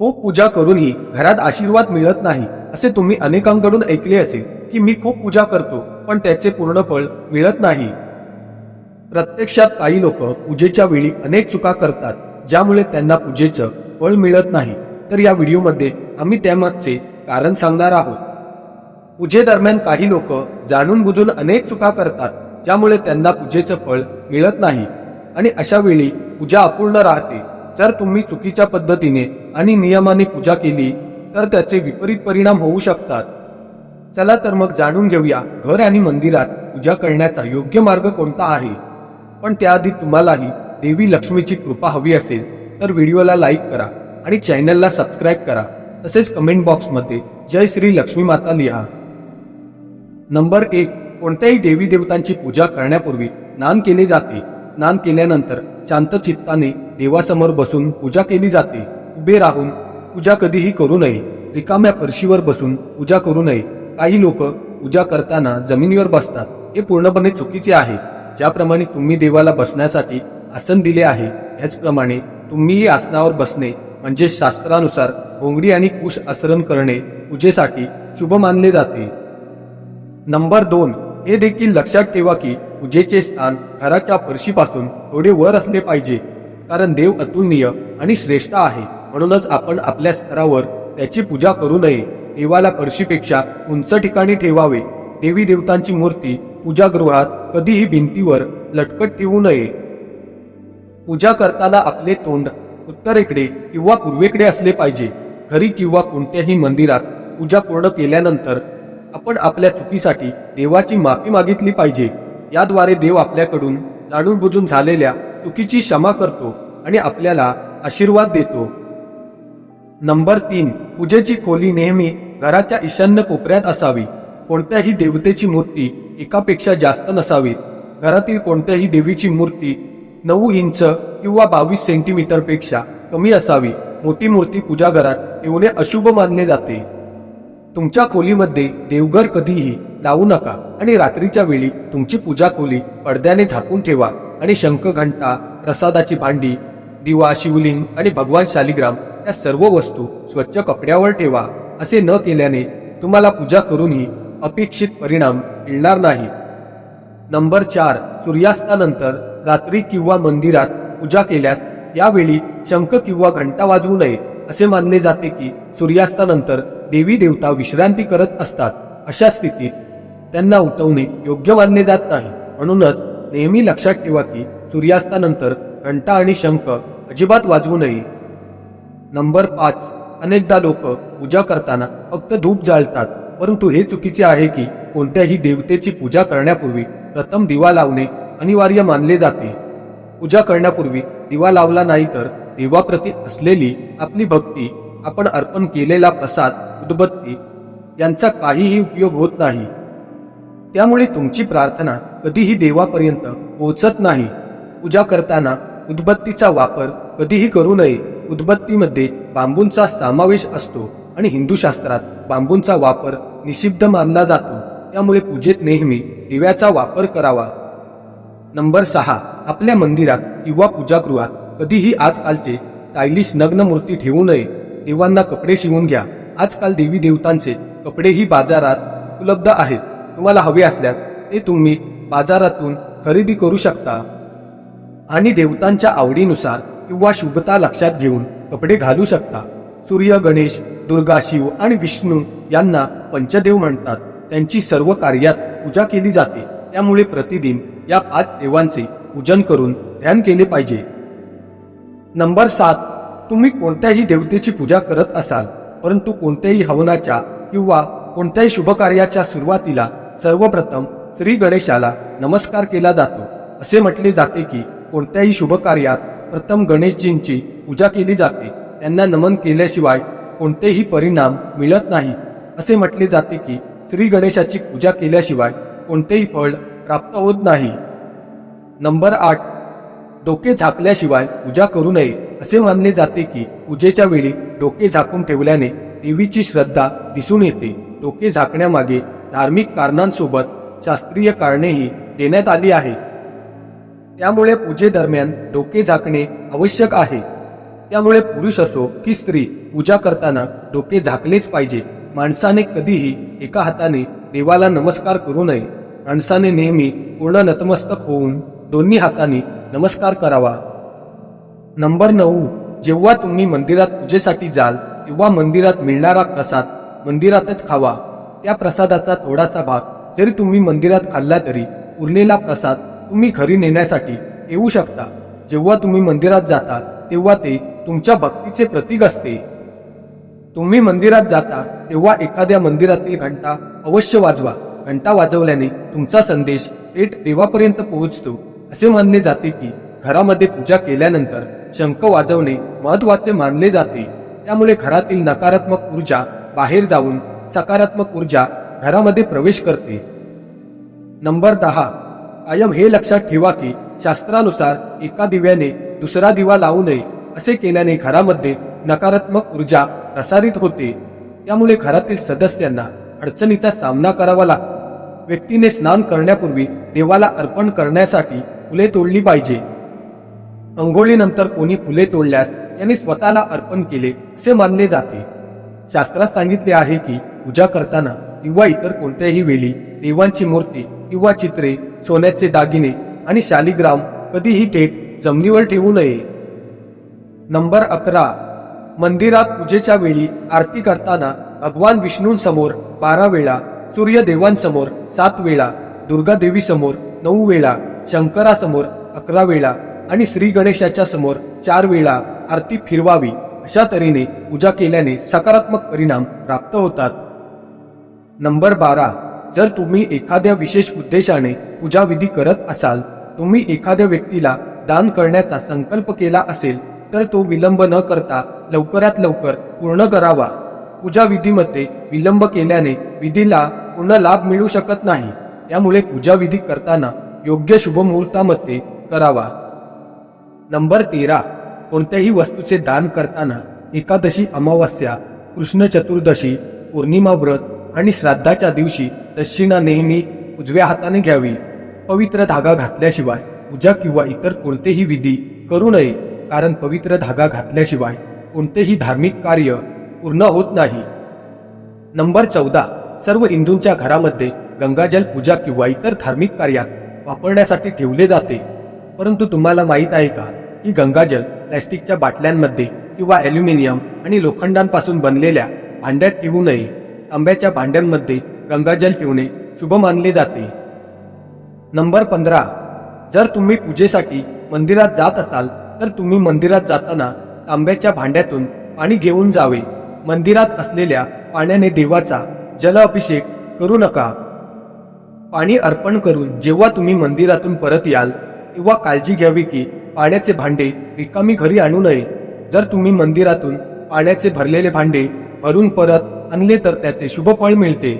खूप पूजा करूनही घरात आशीर्वाद मिळत नाही असे तुम्ही अनेकांकडून ऐकले असेल की मी खूप पूजा करतो पण त्याचे पूर्ण फळ मिळत नाही. प्रत्यक्षात काही लोक पूजेच्या वेळी अनेक चुका करतात ज्यामुळे त्यांना पूजेचं फळ मिळत नाही. तर या व्हिडिओमध्ये आम्ही त्यामागचे कारण सांगणार आहोत. पूजेदरम्यान काही लोक जाणून बुजून अनेक चुका करतात ज्यामुळे त्यांना पूजेचं फळ मिळत नाही. आणि अशा वेळी पूजा अपूर्ण राहते. जर तुम्ही चुकीच्या पद्धतीने आणि नियमाने पूजा केली तर त्याचे विपरीत परिणाम होऊ शकतात. चला तर मग जाणून घेऊया घर आणि मंदिरात पूजा करण्याचा योग्य मार्ग कोणता आहे? पण त्याआधी तुम्हालाही देवी लक्ष्मीची कृपा हवी असेल तर व्हिडिओला लाईक करा आणि चॅनलला सबस्क्राईब करा. तसेच कमेंट बॉक्समध्ये जय श्री लक्ष्मी माता लिहा. नंबर एक कोणत्याही देवी देवतांची पूजा करण्यापूर्वी स्नान केले जाते. स्नान केल्यानंतर शांत चित्ताने देवासमोर बसून पूजा केली जाते. उभे राहून पूजा कधीही करू नये. रिकाम्या फरशीवर बसून पूजा करू नये. काही लोक पूजा करताना जमिनीवर बसतात. हे पूर्णपणे चुकीचे आहे. ज्याप्रमाणे तुम्ही देवाला बसण्यासाठी आसन दिले आहे ह्याचप्रमाणे तुम्हीही आसनावर बसणे म्हणजे शास्त्रानुसार घोंगडी आणि कुश आसरण करणे पूजेसाठी शुभ मानले जाते. नंबर दोन. हे देखील लक्षात ठेवा की पूजेचे स्थान घराच्या फरशीपासून थोडे वर असले पाहिजे कारण देव अतुलनीय आणि श्रेष्ठ आहे. म्हणूनच आपण आपल्या स्तरावर त्याची पूजा करू नये. देवाला फरशीपेक्षा उंच ठिकाणी ठेवावे. देवी देवतांची मूर्ती पूजागृहात कधीही भिंतीवर लटकत ठेवू नये. पूजा करताना आपले तोंड उत्तरेकडे किंवा पूर्वेकडे असले पाहिजे. घरी किंवा कोणत्याही मंदिरात पूजा पूर्ण केल्यानंतर आपण आपल्या चुकीसाठी देवाची माफी मागितली पाहिजे. याद्वारे देव आपल्याकडून जाणून बुजून झालेल्या चुकीची क्षमा करतो आणि आपल्याला आशीर्वाद देतो. नंबर तीन पूजेची खोली नेहमी घराच्या ईशान्य कोपऱ्यात असावी. कोणत्याही देवतेची मूर्ती एकापेक्षा जास्त नसावी. घरातील कोणत्याही देवीची मूर्ती नऊ इंच किंवा बावीस सेंटीमीटरपेक्षा कमी असावी. मोठी मूर्ती पूजा घरात ठेवणे अशुभ मानले जाते. तुमच्या खोलीमध्ये देवघर कधीही लावू नका आणि रात्रीच्या वेळी तुमची पूजा खोली पडद्याने झाकून ठेवा आणि शंख घंटा प्रसादाची भांडी दिवा शिवलिंग आणि भगवान शालिग्राम या सर्व वस्तू स्वच्छ कपड्यावर ठेवा असे न केल्याने तुम्हाला पूजा करूनही अपेक्षित परिणाम मिळणार नाही. नंबर चार सूर्यास्तानंतर रात्री किंवा मंदिरात पूजा केल्यास यावेळी शंख किंवा घंटा वाजवू नये असे मानले जाते की सूर्यास्तानंतर देवी देवता विश्रांती करत असतात अशा स्थितीत त्यांना उठवणे योग्य मानले जात नाही. म्हणूनच नेहमी लक्षात ठेवा की सूर्यास्तानंतर घंटा आणि शंख अजिबात वाजवू नये. नंबर पाच. अनेकदा लोक पूजा करताना फक्त धूप जाळतात. परंतु हे चुकीचे आहे की कोणत्याही देवतेची पूजा करण्यापूर्वी प्रथम दिवा लावणे अनिवार्य मानले जाते. पूजा करण्यापूर्वी दिवा लावला नाही तर देवाप्रती असलेली आपली भक्ती आपण अर्पण केलेला प्रसाद उदबत्ती यांचा काहीही उपयोग होत नाही. त्यामुळे तुमची प्रार्थना कधीही देवापर्यंत पोहोचत नाही. पूजा करताना उदबत्तीचा वापर कधीही करू नये. उदबत्तीमध्ये बांबूंचा समावेश असतो आणि हिंदू शास्त्रात बांबूंचा वापर निषिद्ध मानला जातो. त्यामुळे पूजेत नेहमी दिव्याचा वापर करावा. नंबर सहा. आपल्या मंदिरात किंवा पूजागृहात कधीही आजकालचे स्टायलिश नग्न मूर्ती ठेवू नये. देवांना कपडे शिवून घ्या. आजकाल देवी देवतांचे कपडेही बाजारात उपलब्ध आहेत. तुम्हाला हवे असल्यास ते तुम्ही बाजारातून खरेदी करू शकता. आणि देवतांच्या आवडीनुसार किंवा शुभता लक्षात घेऊन कपडे घालू शकता. सूर्य गणेश दुर्गा शिव आणि विष्णू यांना पंचदेव म्हणतात. त्यांची सर्व कार्यात पूजा केली जाते. त्यामुळे प्रतिदिन या पाच देवांचे पूजन करून ध्यान केले पाहिजे. नंबर सात. तुम्ही कोणत्याही देवतेची पूजा करत असाल परंतु कोणत्याही हवनाच्या किंवा कोणत्याही शुभकार्याच्या सुरुवातीला सर्वप्रथम श्री गणेशाला नमस्कार केला जातो. असे म्हटले जाते की कोणत्याही शुभकार्यात प्रथम गणेशजींची पूजा केली जाते. त्यांना नमन केल्याशिवाय कोणतेही परिणाम मिळत नाही. असे म्हटले जाते की श्री गणेशाची पूजा केल्याशिवाय कोणतेही फळ प्राप्त होत नाही. नंबर आठ डोके झाकल्याशिवाय पूजा करू नये. असे मानले जाते की पूजेच्या वेळी डोके झाकून ठेवल्याने देवीची श्रद्धा दिसून येते. डोके झाकण्यामागे धार्मिक कारणांसोबत शास्त्रीय कारणेही देण्यात आली आहे त्यामुळे पूजेदरम्यान डोके झाकणे आवश्यक आहे. त्यामुळे पुरुष असो की स्त्री पूजा करताना डोके झाकलेच पाहिजे. माणसाने कधीही एका हाताने देवाला नमस्कार करू नये. माणसाने नेहमी पूर्ण नतमस्तक होऊन दोन्ही हातांनी नमस्कार करावा. नंबर नऊ. जेव्हा तुम्ही मंदिरात पूजेसाठी जाल तेव्हा मंदिरात मिळणारा प्रसाद मंदिरातच खावा. त्या प्रसादाचा थोडासा भाग जरी तुम्ही मंदिरात खाल्ला तरी उरलेला प्रसाद तुम्ही घरी नेण्यासाठी येऊ शकता. जेव्हा तुम्ही मंदिरात जाता तेव्हा ते तुमच्या भक्तीचे प्रतीक असते. तुम्ही मंदिरात जाता तेव्हा एखाद्या मंदिरातील घंटा अवश्य वाजवा. घंटा वाजवल्याने तुमचा संदेश थेट देवापर्यंत पोहोचतो. असे मानले जाते की घरामध्ये पूजा केल्यानंतर शंख वाजवणे महत्त्वाचे मानले जाते. त्यामुळे घरातील नकारात्मक ऊर्जा बाहेर जाऊन सकारात्मक ऊर्जा घरामध्ये प्रवेश करते. नंबर दहा. कायम हे लक्षात ठेवा की शास्त्रानुसार एका दिव्याने दुसरा दिवा लावू नये असे केल्याने घरामध्ये नकारात्मक ऊर्जा प्रसारित होते. त्यामुळे घरातील सदस्यांना अडचणीचा सामना करावा लागतो. व्यक्तीने स्नान करण्यापूर्वी देवाला अर्पण करण्यासाठी फुले तोडली पाहिजे. अंघोळीनंतर कोणी फुले तोडल्यास यांनी स्वतःला अर्पण केले असे मानले जाते. शास्त्रात सांगितले आहे की पूजा करताना किंवा इतर कोणत्याही वेळी देवांची मूर्ती किंवा चित्रे सोन्याचे दागिने आणि शालिग्राम कधीही थेट जमिनीवर ठेवू नये. नंबर अकरा. मंदिरात पूजेच्या वेळी आरती करताना भगवान विष्णूंसमोर बारा वेळा सूर्यदेवांसमोर सात वेळा दुर्गादेवीसमोर नऊ वेळा शंकरासमोर अकरा वेळा आणि श्री गणेशाच्या समोर चार वेळा आरती फिरवावी अशा तऱ्हेने पूजा केल्याने सकारात्मक परिणाम प्राप्त होतात. नंबर बारा. जर तुम्ही एखाद्या विशेष उद्देशाने पूजाविधी करत असाल तुम्ही एखाद्या व्यक्तीला दान करण्याचा संकल्प केला असेल तर तो विलंब न करता लवकरात लवकर पूर्ण करावा. पूजाविधीमध्ये विलंब केल्याने विधीला पूर्ण लाभ मिळू शकत नाही. त्यामुळे पूजाविधी करताना योग्य शुभ मुहूर्तामध्ये करावा. नंबर तेरा. कोणत्याही वस्तूचे दान करताना एकादशी अमावस्या कृष्ण चतुर्दशी पौर्णिमा व्रत आणि श्राद्धाच्या दिवशी दक्षिणा नेहमी उजव्या हाताने घ्यावी. पवित्र धागा घातल्याशिवाय पूजा किंवा इतर कोणतेही विधी करू नये कारण पवित्र धागा घातल्याशिवाय कोणतेही धार्मिक कार्य पूर्ण होत नाही. नंबर चौदा. सर्व हिंदूंच्या घरामध्ये गंगाजल पूजा किंवा इतर धार्मिक कार्यात वापरण्यासाठी ठेवले जाते. परंतु तुम्हाला माहीत आहे का की गंगाजल प्लॅस्टिकच्या बाटल्यांमध्ये किंवा ॲल्युमिनियम आणि लोखंडांपासून बनलेल्या भांड्यात ठेवू नये. तांब्याच्या भांड्यांमध्ये गंगाजल ठेवणे शुभ मानले जाते. नंबर पंधरा. जर तुम्ही पूजेसाठी मंदिरात जात असाल तर तुम्ही मंदिरात जाताना तांब्याच्या भांड्यातून पाणी घेऊन जावे. मंदिरात असलेल्या पाण्याने देवाचा जल अभिषेक करू नका. पाणी अर्पण करून जेव्हा तुम्ही मंदिरातून परत याल तेव्हा काळजी घ्यावी की पाण्याचे भांडे रिकामी घरी आणू नये. जर तुम्ही मंदिरातून पाण्याचे भरलेले भांडे भरून परत आणले तर त्याचे शुभफळ मिळते.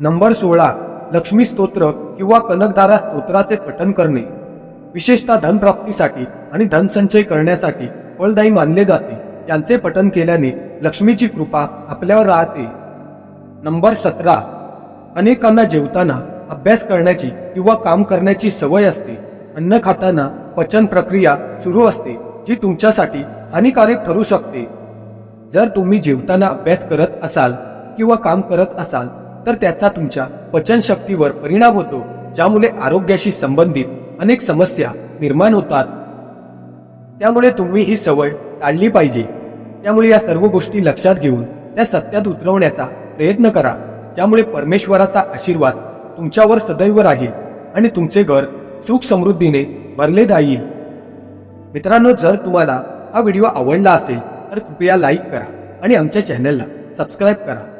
नंबर सोळा. लक्ष्मी स्तोत्र किंवा कनकधारा स्तोत्राचे पठन करणे विशेषतः धनप्राप्तीसाठी आणि धनसंचय करण्यासाठी फळदायी मानले जाते यांचे पठन केल्याने लक्ष्मीची कृपा आपल्यावर राहते. नंबर सतरा. अनेकांना जेवताना अभ्यास करण्याची किंवा काम करण्याची सवय असते. अन्न खाताना पचन प्रक्रिया सुरू असते जी तुमच्यासाठी हानिकारक ठरू शकते. जर तुम्ही जेवताना अभ्यास करत असाल किंवा काम करत असाल तर त्याचा तुमच्या पचनशक्तीवर परिणाम होतो ज्यामुळे आरोग्याशी संबंधित अनेक समस्या निर्माण होतात. त्यामुळे तुम्ही ही सवय टाळली पाहिजे. त्यामुळे या सर्व गोष्टी लक्षात घेऊन त्या सत्यात उतरवण्याचा प्रयत्न करा ज्यामुळे परमेश्वराचा आशीर्वाद तुमच्यावर सदैव राहील आणि तुमचे घर सुख समृद्धीने भरले जाईल. मित्रांनो जर तुम्हाला हा व्हिडिओ आवडला असेल तर कृपया लाईक करा आणि आमच्या चॅनलला सबस्क्राईब करा.